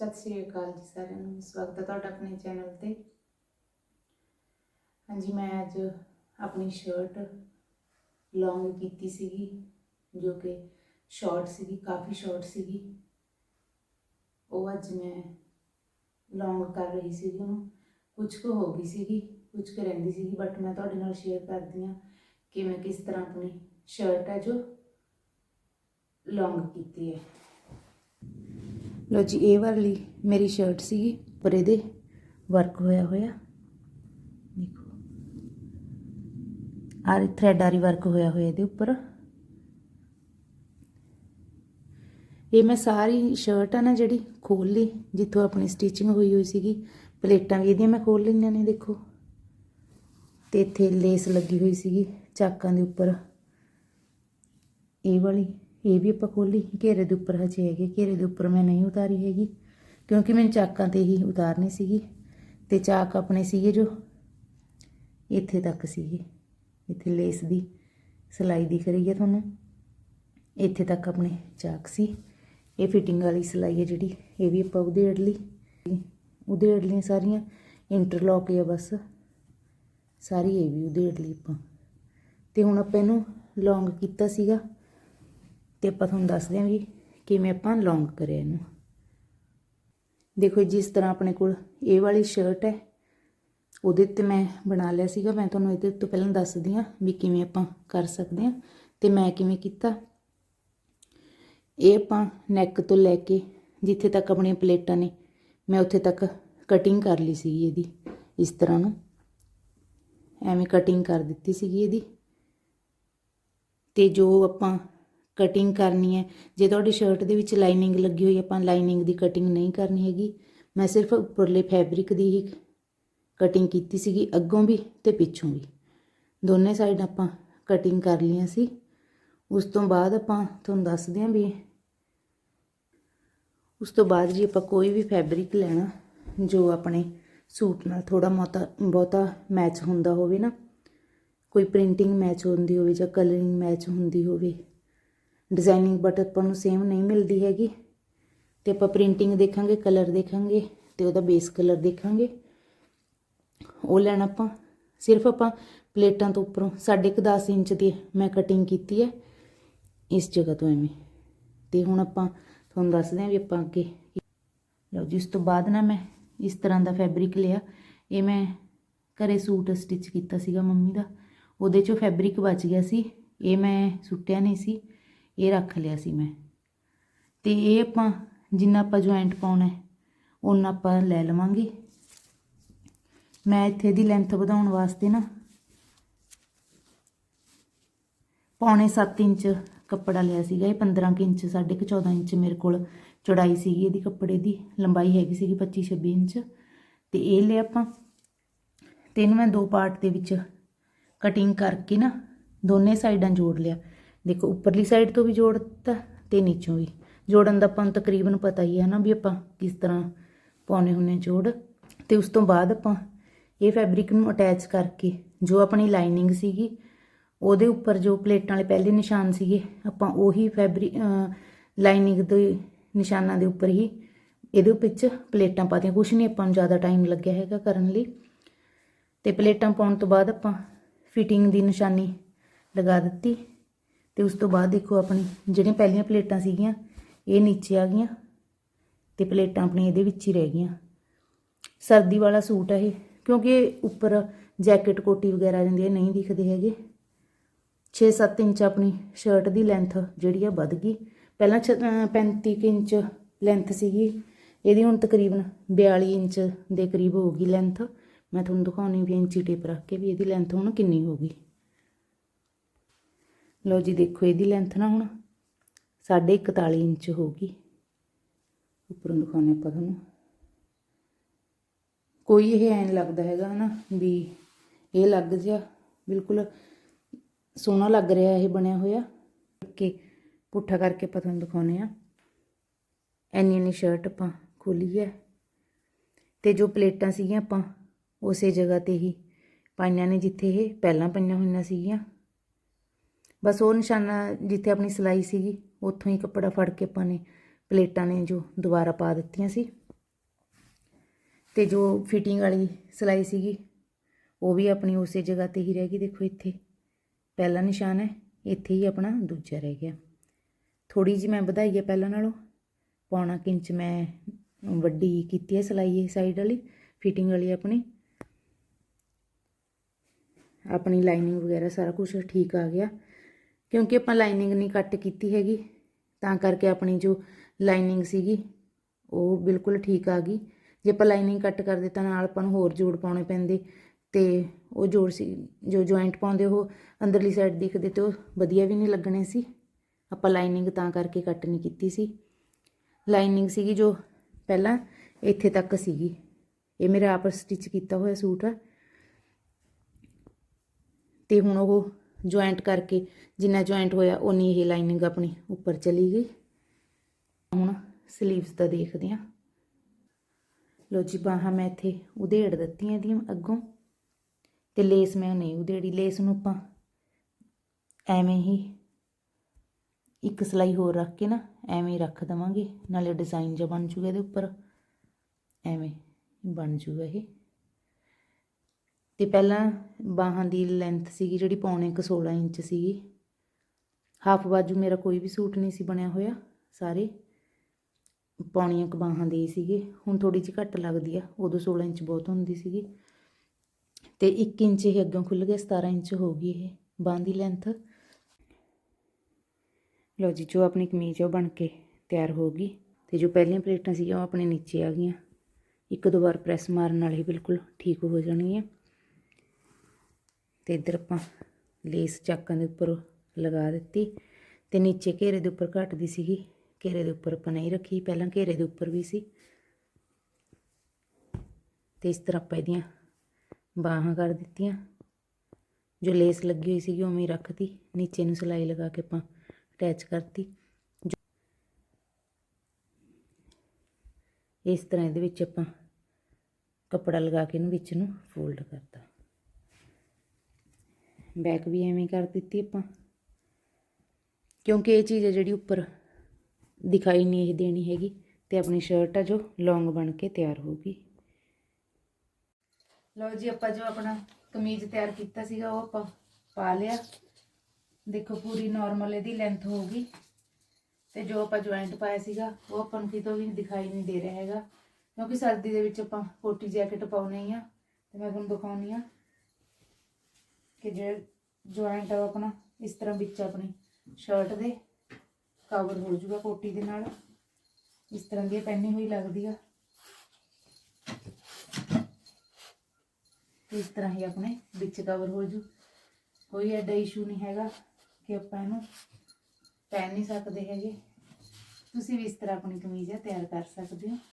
ਸਤਿ ਸ੍ਰੀ ਅਕਾਲ ਜੀ ਸਾਰਿਆਂ ਨੂੰ, ਸਵਾਗਤ ਹੈ ਤੁਹਾਡਾ ਆਪਣੇ ਚੈਨਲ ਤੇ। ਹਾਂਜੀ, ਮੈਂ ਅੱਜ ਆਪਣੀ ਸ਼ਰਟ ਲੌਂਗ ਕੀਤੀ ਸੀਗੀ, ਜੋ ਕਿ ਸ਼ਾਰਟ ਸੀਗੀ, ਕਾਫੀ ਸ਼ਾਰਟ ਸੀਗੀ। ਉਹ ਅੱਜ ਮੈਂ ਲੌਂਗ ਕਰ ਰਹੀ ਸੀਗੀ ਉਹਨੂੰ। ਕੁਝ ਕੁ ਹੋ ਗਈ ਸੀਗੀ ਕੁਝ ਕੁ ਰਹਿੰਦੀ ਸੀਗੀ ਬਟ ਮੈਂ ਤੁਹਾਡੇ ਨਾਲ ਸ਼ੇਅਰ ਕਰਦੀ ਹਾਂ ਕਿ ਮੈਂ ਕਿਸ ਤਰ੍ਹਾਂ ਆਪਣੀ ਸ਼ਰਟ ਹੈ ਜੋ ਲੌਂਗ ਕੀਤੀ ਹੈ। ਲੋ ਜੀ, ਇਹ ਵਾਲੀ ਮੇਰੀ ਸ਼ਰਟ ਸੀਗੀ, ਪਰ ਇਹਦੇ ਵਰਕ ਹੋਇਆ ਹੋਇਆ। ਦੇਖੋ। ਆਰ ਥ੍ਰੈਡ ਆਰੀ ਵਰਕ ਹੋਇਆ ਹੋਇਆ ਇਹਦੇ ਉੱਪਰ। ਇਹ ਮੈਂ ਸਾਰੀ ਸ਼ਰਟ ਆ ਨਾ ਜਿਹੜੀ ਖੋਲ ਲਈ ਜਿੱਥੋਂ ਆਪਣੀ ਸਟਿਚਿੰਗ ਹੋਈ ਹੋਈ ਸੀਗੀ, ਪਲੇਟਾਂ ਵੀ ਇਹਦੀਆਂ ਮੈਂ ਖੋਲ ਲਈਆਂ ਨੇ, ਦੇਖੋ। ਤੇ ਇੱਥੇ ਲੇਸ ਲੱਗੀ ਹੋਈ ਸੀਗੀ, ਚਾਕਾਂ ਦੇ ਉੱਪਰ। ਇਹ ਵਾਲੀ। ਇਹ ਵੀ ਆਪਾਂ ਖੋਲੀ ਘੇਰੇ ਦੇ ਉੱਪਰ ਹਜੇ ਹੈਗੇ, ਘੇਰੇ ਦੇ ਉੱਪਰ ਮੈਂ ਨਹੀਂ ਉਤਾਰੀ ਹੈਗੀ, ਕਿਉਂਕਿ ਮੈਨੂੰ ਚਾਕਾਂ ਤੇ ਹੀ ਉਤਾਰਨੀ ਸੀਗੀ ਤੇ ਚਾਕ ਆਪਣੇ ਸੀਗੇ ਜੋ ਇੱਥੇ ਤੱਕ ਸੀਗੇ, ਇੱਥੇ ਲੇਸ ਦੀ ਸਿਲਾਈ ਦਿਖ ਰਹੀ ਹੈ ਤੁਹਾਨੂੰ, ਇੱਥੇ ਤੱਕ ਆਪਣੇ ਚਾਕ ਸੀ, ਇਹ ਫਿਟਿੰਗ ਵਾਲੀ ਸਿਲਾਈ ਹੈ ਜਿਹੜੀ, ਇਹ ਵੀ ਆਪਾਂ ਉਧੇੜ ਲਈ ਉਧੇੜ ਲਈ ਸਾਰੀਆਂ ਇੰਟਰਲੌਕ ਹੈ ਬਸ, ਸਾਰੀ ਇਹ ਵੀ ਉਧੇੜ ਲਈ ਆਪਾਂ, ਤੇ ਹੁਣ ਆਪਾਂ ਇਹਨੂੰ ਲੌਂਗ ਕੀਤਾ ਸੀਗਾ ਤੇ ਆਪਾਂ ਤੁਹਾਨੂੰ ਦੱਸਦੇ ਹਾਂ ਵੀ ਕਿਵੇਂ ਆਪਾਂ ਲੌਂਗ ਕਰਿਆ ਇਹਨੂੰ। ਦੇਖੋ ਜਿਸ ਤਰ੍ਹਾਂ ਆਪਣੇ ਕੋਲ ਇਹ ਵਾਲੀ ਸ਼ਰਟ ਹੈ। ਉਹਦੇ ਤੇ ਮੈਂ ਬਣਾ ਲਿਆ ਸੀਗਾ। ਮੈਂ ਤੁਹਾਨੂੰ ਇਹਦੇ ਤੋਂ ਪਹਿਲਾਂ ਦੱਸਦੀ ਹਾਂ ਵੀ ਕਿਵੇਂ ਆਪਾਂ ਕਰ ਸਕਦੇ ਹਾਂ ਤੇ ਮੈਂ ਕਿਵੇਂ ਕੀਤਾ। ਇਹ ਆਪਾਂ ਨੈਕ ਤੋਂ ਲੈ ਕੇ ਜਿੱਥੇ ਤੱਕ ਆਪਣੀਆਂ ਪਲੇਟਾਂ ਨੇ, ਮੈਂ ਉੱਥੇ ਤੱਕ ਕਟਿੰਗ ਕਰ ਲਈ ਸੀਗੀ ਇਹਦੀ, ਇਸ ਤਰ੍ਹਾਂ ਨੂੰ। ਐਵੇਂ ਕਟਿੰਗ ਕਰ ਦਿੱਤੀ ਸੀਗੀ ਇਹਦੀ। ਤੇ ਜੋ ਆਪਾਂ ਕਟਿੰਗ ਕਰਨੀ ਹੈ। ਜੇ ਤੁਹਾਡੀ ਸ਼ਰਟ ਦੇ ਵਿੱਚ ਲਾਈਨਿੰਗ ਲੱਗੀ ਹੋਈ, ਆਪਾਂ ਲਾਈਨਿੰਗ ਦੀ ਕਟਿੰਗ ਨਹੀਂ ਕਰਨੀ ਹੈਗੀ। ਮੈਂ ਸਿਰਫ ਉੱਪਰਲੇ ਫੈਬਰਿਕ ਦੀ ਹੀ ਕਟਿੰਗ ਕੀਤੀ ਸੀਗੀ, ਅੱਗੋਂ ਵੀ ਤੇ ਪਿੱਛੋਂ ਵੀ। ਦੋਨੇ ਸਾਈਡ ਆਪਾਂ ਕਟਿੰਗ ਕਰ ਲਈਆਂ ਸੀ। ਉਸ ਤੋਂ ਬਾਅਦ ਆਪਾਂ ਤੁਹਾਨੂੰ ਦੱਸਦੇ ਹਾਂ ਵੀ ਉਸ ਤੋਂ ਬਾਅਦ ਜੀ ਆਪਾਂ ਕੋਈ ਵੀ ਫੈਬਰਿਕ ਲੈਣਾ, ਜੋ ਆਪਣੇ ਸੂਟ ਨਾਲ ਥੋੜਾ ਮੋਤਾ ਬਹੁਤਾ ਮੈਚ ਹੁੰਦਾ ਹੋਵੇ ਨਾ। ਕੋਈ ਪ੍ਰਿੰਟਿੰਗ ਮੈਚ ਹੁੰਦੀ ਹੋਵੇ ਜਾਂ ਕਲਰਿੰਗ ਮੈਚ ਹੁੰਦੀ ਹੋਵੇ। ਡਿਜ਼ਾਈਨਿੰਗ ਬਟ ਆਪਾਂ ਨੂੰ ਸੇਮ ਨਹੀਂ ਮਿਲਦੀ ਹੈਗੀ। ਤੇ ਆਪਾਂ ਪ੍ਰਿੰਟਿੰਗ ਦੇਖਾਂਗੇ ਕਲਰ ਦੇਖਾਂਗੇ ਤੇ ਉਹਦਾ ਬੇਸ ਕਲਰ ਦੇਖਾਂਗੇ। ਉਹ ਲੈਣਾ ਆਪਾਂ। ਸਿਰਫ ਆਪਾਂ ਪਲੇਟਾਂ ਤੋਂ ਉੱਪਰੋਂ, ਸਾਢੇ ਕੁ 10 ਇੰਚ ਦੀ ਮੈਂ ਕਟਿੰਗ ਕੀਤੀ ਹੈ। ਇਸ ਜਗ੍ਹਾ ਤੋਂ ਐਵੇਂ। ਤੇ ਹੁਣ ਆਪਾਂ ਤੁਹਾਨੂੰ ਦੱਸਦੇ ਹਾਂ ਵੀ ਆਪਾਂ ਅੱਗੇ ਲਓ ਜਿਸ ਤੋਂ ਬਾਅਦ ਨਾ ਮੈਂ ਇਸ ਤਰ੍ਹਾਂ ਦਾ ਫੈਬਰਿਕ ਲਿਆ। ਇਹ ਮੈਂ ਘਰੇ ਸੂਟ ਸਟਿਚ ਕੀਤਾ ਸੀਗਾ ਮੰਮੀ ਦਾ। ਉਹਦੇ ਚੋਂ ਫੈਬਰਿਕ ਬਚ ਗਿਆ ਸੀ। ਇਹ ਮੈਂ ਸੁੱਟਿਆ ਨਹੀਂ ਸੀ। ਇਹ ਰੱਖ ਲਿਆ ਸੀ ਮੈਂ। ਤੇ ਇਹ ਆਪਾਂ ਜਿੰਨਾ ਆਪਾਂ ਜੁਆਇੰਟ ਪਾਉਣਾ ਹੈ ਉਹਨਾਂ ਆਪਾਂ ਲੈ ਲਵਾਂਗੇ। ਮੈਂ ਇੱਥੇ ਦੀ ਲੈਂਥ ਵਧਾਉਣ ਵਾਸਤੇ ਨਾ ਪੌਣੇ 7 ਇੰਚ ਕੱਪੜਾ ਲਿਆ ਸੀਗਾ, ਇਹ 15 ਕੁ ਇੰਚ, ਸਾਢੇ ਕੁ 14 ਇੰਚ ਮੇਰੇ ਕੋਲ ਚੌੜਾਈ ਸੀਗੀ ਇਹਦੀ ਕੱਪੜੇ ਦੀ, ਲੰਬਾਈ ਹੈਗੀ ਸੀਗੀ 25 26 ਇੰਚ। ਤੇ ਇਹ ਲਿਆ ਆਪਾਂ ਤੇ ਇਹਨੂੰ ਮੈਂ ਦੋ ਪਾਰਟ ਦੇ ਵਿੱਚ ਕਟਿੰਗ ਕਰਕੇ ਨਾ ਦੋਨੇ ਸਾਈਡਾਂ ਜੋੜ ਲਿਆ। ਦੇਖੋ, ਉੱਪਰਲੀ ਸਾਈਡ ਤੋਂ ਵੀ ਜੋੜ ਦਿੱਤਾ ਤੇ ਨੀਚੋਂ ਵੀ। ਜੋੜਨ ਦਾ ਆਪਾਂ ਨੂੰ ਤਕਰੀਬਨ ਪਤਾ ਹੀ ਹੈ ਨਾ ਵੀ ਆਪਾਂ ਕਿਸ ਤਰ੍ਹਾਂ ਪਾਉਣੇ ਹੁੰਨੇ ਜੋੜ। ਤੇ ਉਸ ਤੋਂ ਬਾਅਦ ਆਪਾਂ ਇਹ ਫੈਬਰਿਕ ਨੂੰ ਅਟੈਚ ਕਰਕੇ ਜੋ ਆਪਣੀ ਲਾਈਨਿੰਗ ਸੀਗੀ, ਉਹਦੇ ਉੱਪਰ ਜੋ ਪਲੇਟਾਂ ਵਾਲੇ ਪਹਿਲੇ ਨਿਸ਼ਾਨ ਸੀਗੇ, ਆਪਾਂ ਉਹੀ ਫੈਬਰਿਕ ਲਾਈਨਿੰਗ ਦੇ ਨਿਸ਼ਾਨਾਂ ਦੇ ਉੱਪਰ ਹੀ ਇਹਦੇ ਵਿੱਚ ਪਲੇਟਾਂ ਪਾਤੀਆਂ ਕੁਛ ਨਹੀਂ ਆਪਾਂ ਨੂੰ ਜ਼ਿਆਦਾ ਟਾਈਮ ਲੱਗਿਆ ਹੈਗਾ ਕਰਨ ਲਈ। ਤੇ ਪਲੇਟਾਂ ਪਾਉਣ ਤੋਂ ਬਾਅਦ ਆਪਾਂ ਫਿਟਿੰਗ ਦੀ ਨਿਸ਼ਾਨੀ ਲਗਾ ਦਿੱਤੀ। ਤੇ ਉਸ ਤੋਂ ਬਾਅਦ ਦੇਖੋ ਆਪਣੀ ਜਿਹੜੀਆਂ ਪਹਿਲੀਆਂ ਪਲੇਟਾਂ ਸੀਗੀਆਂ, ਇਹ ਨੀਚੇ ਆ ਗਈਆਂ ਤੇ ਪਲੇਟਾਂ ਆਪਣੀਆਂ ਇਹਦੇ ਵਿੱਚ ਹੀ ਰਹਿ ਗਈਆਂ। ਸਰਦੀ ਵਾਲਾ ਸੂਟ ਹੈ ਇਹ, ਕਿਉਂਕਿ ਉੱਪਰ ਜੈਕਟ ਕੋਟੀ ਵਗੈਰਾ ਜਾਂਦੀ ਹੈ ਨਹੀਂ ਦਿਖਦੇ ਹੈਗੇ। 6-7 ਇੰਚ ਆਪਣੀ ਸ਼ਰਟ ਦੀ ਲੈਂਥ ਜਿਹੜੀ ਆ ਵੱਧ ਗਈ। ਪਹਿਲਾਂ 35 ਇੰਚ ਲੈਂਥ ਸੀਗੀ, ਇਹਦੀ ਹੁਣ ਤਕਰੀਬਨ 42 ਇੰਚ ਦੇ ਕਰੀਬ ਹੋ ਗਈ ਲੈਂਥ ਮੈਂ ਤੁਹਾਨੂੰ ਦਿਖਾਉਣੀ ਵੀ ਇੰਚੀ ਟੇਪ ਰੱਖ ਕੇ ਵੀ ਇਹਦੀ ਲੈਂਥ ਹੁਣ ਕਿੰਨੀ ਹੋ ਗਈ ਲਓ ਜੀ, ਦੇਖੋ ਇਹਦੀ ਲੈਂਥ ਨਾ ਹੁਣ ਸਾਢੇ 41 ਇੰਚ ਹੋ ਗਈ। ਉੱਪਰੋਂ ਦਿਖਾਉਣੇ ਆਪਾਂ ਤੁਹਾਨੂੰ। ਕੋਈ ਇਹ ਐਂ ਲੱਗਦਾ ਹੈਗਾ ਹਨਾ ਵੀ ਇਹ ਲੱਗ ਜਿਆ, ਬਿਲਕੁਲ ਸੋਹਣਾ ਲੱਗ ਰਿਹਾ ਇਹ ਬਣਿਆ ਹੋਇਆ। ਕਿ ਪੁੱਠਾ ਕਰਕੇ ਆਪਾਂ ਤੁਹਾਨੂੰ ਦਿਖਾਉਨੇ ਆ ਐਨੀ ਐਨੀ ਸ਼ਰਟ ਆਪਾਂ ਖੋਲੀ ਹੈ। ਤੇ ਜੋ ਪਲੇਟਾਂ ਸੀਗੀਆਂ ਆਪਾਂ, ਉਸੇ ਜਗ੍ਹਾ ਤੇ ਹੀ ਪਾਈਆਂ ਨੇ ਜਿੱਥੇ ਇਹ ਪਹਿਲਾਂ ਪਈਆਂ ਹੋਈਆਂ ਸੀਗੀਆਂ। ਬਸ ਉਹ ਨਿਸ਼ਾਨਾ ਜਿੱਥੇ ਆਪਣੀ ਸਿਲਾਈ ਸੀਗੀ, ਉੱਥੋਂ ਹੀ ਕੱਪੜਾ ਫੜ ਕੇ ਆਪਾਂ ਨੇ ਪਲੇਟਾਂ ਨੇ ਜੋ ਦੁਬਾਰਾ ਪਾ ਦਿੱਤੀਆਂ ਸੀ। ਤੇ ਜੋ ਫਿਟਿੰਗ ਵਾਲੀ ਸਿਲਾਈ ਸੀਗੀ, ਉਹ ਵੀ ਆਪਣੀ ਉਸੇ ਜਗ੍ਹਾ ਤੇ ਹੀ ਰਹਿ ਗਈ, ਦੇਖੋ ਇੱਥੇ। ਪਹਿਲਾ ਨਿਸ਼ਾਨ ਹੈ, ਇੱਥੇ ਹੀ ਆਪਣਾ ਦੂਜਾ ਰਹਿ ਗਿਆ। ਥੋੜੀ ਜਿਹੀ ਮੈਂ ਵਧਾਈ ਹੈ ਪਹਿਲਾਂ ਨਾਲੋਂ। ਪੌਣਾ ਕਿੰਚ ਮੈਂ ਵੱਡੀ ਕੀਤੀ ਹੈ ਸਿਲਾਈ ਇਹ ਸਾਈਡ ਵਾਲੀ ਫਿਟਿੰਗ ਵਾਲੀ ਆਪਣੀ। ਆਪਣੀ ਲਾਈਨਿੰਗ ਵਗੈਰਾ ਸਾਰਾ ਕੁਝ ਠੀਕ ਆ ਗਿਆ। ਕਿਉਂਕਿ ਆਪਾਂ ਲਾਈਨਿੰਗ ਨਹੀਂ ਕੱਟ ਕੀਤੀ ਹੈਗੀ, ਤਾਂ ਕਰਕੇ ਆਪਣੀ ਜੋ ਲਾਈਨਿੰਗ ਸੀਗੀ, ਉਹ ਬਿਲਕੁਲ ਠੀਕ ਆ ਗਈ। ਜੇ ਆਪਾਂ ਲਾਈਨਿੰਗ ਕੱਟ ਕਰਦੇ ਤਾਂ ਨਾਲ ਆਪਾਂ ਨੂੰ ਹੋਰ ਜੋੜ ਪਾਉਣੇ ਪੈਂਦੇ, ਤੇ ਉਹ ਜੋੜ ਸੀ, ਜੋ ਜੁਆਇੰਟ ਪਾਉਂਦੇ, ਉਹ ਅੰਦਰਲੀ ਸਾਈਡ ਦਿਖਦੇ ਤੇ ਉਹ ਵਧੀਆ ਵੀ ਨਹੀਂ ਲੱਗਣੇ ਸੀ। ਆਪਾਂ ਲਾਈਨਿੰਗ ਤਾਂ ਕਰਕੇ ਕੱਟ ਨਹੀਂ ਕੀਤੀ ਸੀ। ਲਾਈਨਿੰਗ ਸੀਗੀ ਜੋ ਪਹਿਲਾਂ ਇੱਥੇ ਤੱਕ ਸੀਗੀ। ਇਹ ਮੇਰਾ ਆਪ ਸਟਿਚ ਕੀਤਾ ਹੋਇਆ ਸੂਟ ਆ। ਤੇ ਹੁਣ ਉਹ ਜੁਆਇੰਟ ਕਰਕੇ, ਜਿੰਨਾ ਜੁਆਇੰਟ ਹੋਇਆ ਉਨੀ ਇਹ ਲਾਈਨਿੰਗ ਆਪਣੀ ਉੱਪਰ ਚਲੀ ਗਈ। ਹੁਣ ਸਲੀਵਸ ਦਾ ਦੇਖਦੇ ਹਾਂ। ਲੋ ਜੀ, ਬਾਹਾਂ ਮੈਂ ਇੱਥੇ ਉਧੇੜ ਦਿੱਤੀਆਂ ਇਹਦੀਆਂ ਅੱਗੋਂ। ਤੇ ਲੇਸ ਮੈਂ ਨਹੀਂ ਉਧੇੜੀ। ਲੇਸ ਨੂੰ ਆਪਾਂ ਐਵੇਂ ਹੀ ਇੱਕ ਸਲਾਈ ਹੋਰ ਰੱਖ ਕੇ ਨਾ, ਐਵੇਂ ਹੀ ਰੱਖ ਦਵਾਂਗੇ। ਨਾਲੇ ਡਿਜ਼ਾਈਨ ਜਿਹਾ ਬਣ ਜੂਗਾ ਇਹਦੇ ਉੱਪਰ। ਐਵੇਂ ਬਣ ਜੂਗਾ ਇਹ। ਅਤੇ ਪਹਿਲਾਂ ਬਾਹਾਂ ਦੀ ਲੈਂਥ ਸੀਗੀ ਜਿਹੜੀ ਪੌਣੇ ਕੁ 16 ਇੰਚ ਸੀਗੀ। ਹਾਫ ਬਾਜੂ ਮੇਰਾ ਕੋਈ ਵੀ ਸੂਟ ਨਹੀਂ ਸੀ ਬਣਿਆ ਹੋਇਆ, ਸਾਰੇ ਪੌਣੀਆਂ ਕੁ ਬਾਹਾਂ ਦੇ ਸੀਗੇ। ਹੁਣ ਥੋੜੀ ਜਿਹੀ ਘੱਟ ਲੱਗਦੀ ਆ, ਉਦੋਂ 16 ਇੰਚ ਬਹੁਤ ਹੁੰਦੀ ਸੀਗੀ। ਤੇ 1 ਇੰਚ ਇਹ ਅੱਗੋਂ ਖੁੱਲ ਗਿਆ 17 ਇੰਚ ਹੋ ਗਈ ਇਹ ਬਾਹਾਂ ਦੀ ਲੈਂਥ ਲਓ ਜੀ, ਜੋ ਆਪਣੀ ਕਮੀਜ਼ ਉਹ ਬਣ ਕੇ ਤਿਆਰ ਹੋ ਗਈ ਤੇ ਜੋ ਪਹਿਲੀਆਂ ਪਲੇਟਾਂ ਸੀ ਉਹ ਆਪਣੇ ਨੀਚੇ ਆ ਗਈਆਂ। ਇੱਕ ਦੋ ਵਾਰ ਪ੍ਰੈਸ ਮਾਰਨ ਨਾਲ ਹੀ ਬਿਲਕੁਲ ਠੀਕ ਹੋ ਜਾਣਗੀਆਂ। ਤੇ ਇੱਧਰ ਆਪਾਂ ਲੇਸ ਚਾਕਾਂ ਦੇ ਉੱਪਰ ਲਗਾ ਦਿੱਤੀ ਤੇ ਨੀਚੇ ਘੇਰੇ ਦੇ ਉੱਪਰ ਘਟਦੀ ਸੀਗੀ। ਘੇਰੇ ਦੇ ਉੱਪਰ ਆਪਾਂ ਨਹੀਂ ਰੱਖੀ, ਪਹਿਲਾਂ ਘੇਰੇ ਦੇ ਉੱਪਰ ਵੀ ਸੀ। ਤੇ ਇਸ ਤਰ੍ਹਾਂ ਆਪਾਂ ਇਹਦੀਆਂ ਬਾਹਾਂ ਕਰ ਦਿੱਤੀਆਂ। ਜੋ ਲੇਸ ਲੱਗੀ ਹੋਈ ਸੀਗੀ ਉਵੇਂ ਹੀ ਰੱਖਤੀ। ਨੀਚੇ ਨੂੰ ਸਿਲਾਈ ਲਗਾ ਕੇ ਆਪਾਂ ਅਟੈਚ ਕਰਤੀ। ਇਸ ਤਰ੍ਹਾਂ ਇਹਦੇ ਵਿੱਚ ਆਪਾਂ ਕੱਪੜਾ ਲਗਾ ਕੇ ਇਹਨੂੰ ਵਿੱਚ ਨੂੰ ਫੋਲਡ ਕਰਤਾ। ਬੈਕ ਵੀ ਐਵੇਂ ਕਰ ਦਿੱਤੀ ਆਪਾਂ। ਕਿਉਂਕਿ ਇਹ ਚੀਜ਼ ਹੈ ਜਿਹੜੀ ਉੱਪਰ ਦਿਖਾਈ ਨਹੀਂ ਇਹ ਦੇਣੀ ਹੈਗੀ ਤੇ ਆਪਣੀ ਸ਼ਰਟ ਆ ਜੋ ਲੌਂਗ ਬਣ ਕੇ ਤਿਆਰ ਹੋ ਗਈ। ਲਓ ਜੀ, ਆਪਾਂ ਜੋ ਆਪਣਾ ਕਮੀਜ਼ ਤਿਆਰ ਕੀਤਾ ਸੀਗਾ ਉਹ ਆਪਾਂ ਪਾ ਲਿਆ। ਦੇਖੋ, ਪੂਰੀ ਨਾਰਮਲ ਇਹਦੀ ਲੈਂਥ ਹੋ ਗਈ। ਤੇ ਜੋ ਆਪਾਂ ਜੁਆਇੰਟ ਪਾਇਆ ਸੀਗਾ, ਉਹ ਆਪਾਂ ਨੂੰ ਕਿਤੋਂ ਵੀ ਦਿਖਾਈ ਨਹੀਂ ਦੇ ਰਿਹਾ ਹੈਗਾ। ਕਿਉਂਕਿ ਸਰਦੀ ਦੇ ਵਿੱਚ ਆਪਾਂ ਕੋਟੀ ਜੈਕਟ ਪਾਉਣੀ ਹੀ ਆ। ਤੇ ਮੈਂ ਤੁਹਾਨੂੰ ਦਿਖਾਉਣੀ ਆ। ਕਿ ਜਿਹੜਾ ਜੁਆਇੰਟ ਆ ਉਹ ਆਪਣਾ, ਇਸ ਤਰ੍ਹਾਂ ਵਿੱਚ ਆਪਣੀ ਸ਼ਰਟ ਦੇ ਕਵਰ ਹੋ ਜਾਊਗਾ ਕੋਟੀ ਦੇ ਨਾਲ। ਇਸ ਤਰ੍ਹਾਂ ਦੀ ਪਹਿਨੀ ਹੋਈ ਲੱਗਦੀ ਆ। ਇਸ ਤਰ੍ਹਾਂ ਹੀ ਆਪਣੇ ਵਿੱਚ ਕਵਰ ਹੋ ਜੂ। ਕੋਈ ਐਡਾ ਇਸ਼ੂ ਨਹੀਂ ਹੈਗਾ ਕਿ ਆਪਾਂ ਇਹਨੂੰ ਪਹਿਨ ਨਹੀਂ ਸਕਦੇ ਹੈਗੇ। ਤੁਸੀਂ ਵੀ ਇਸ ਤਰ੍ਹਾਂ ਆਪਣੀ ਕਮੀਜ਼ ਆ ਤਿਆਰ ਕਰ ਸਕਦੇ ਹੋ।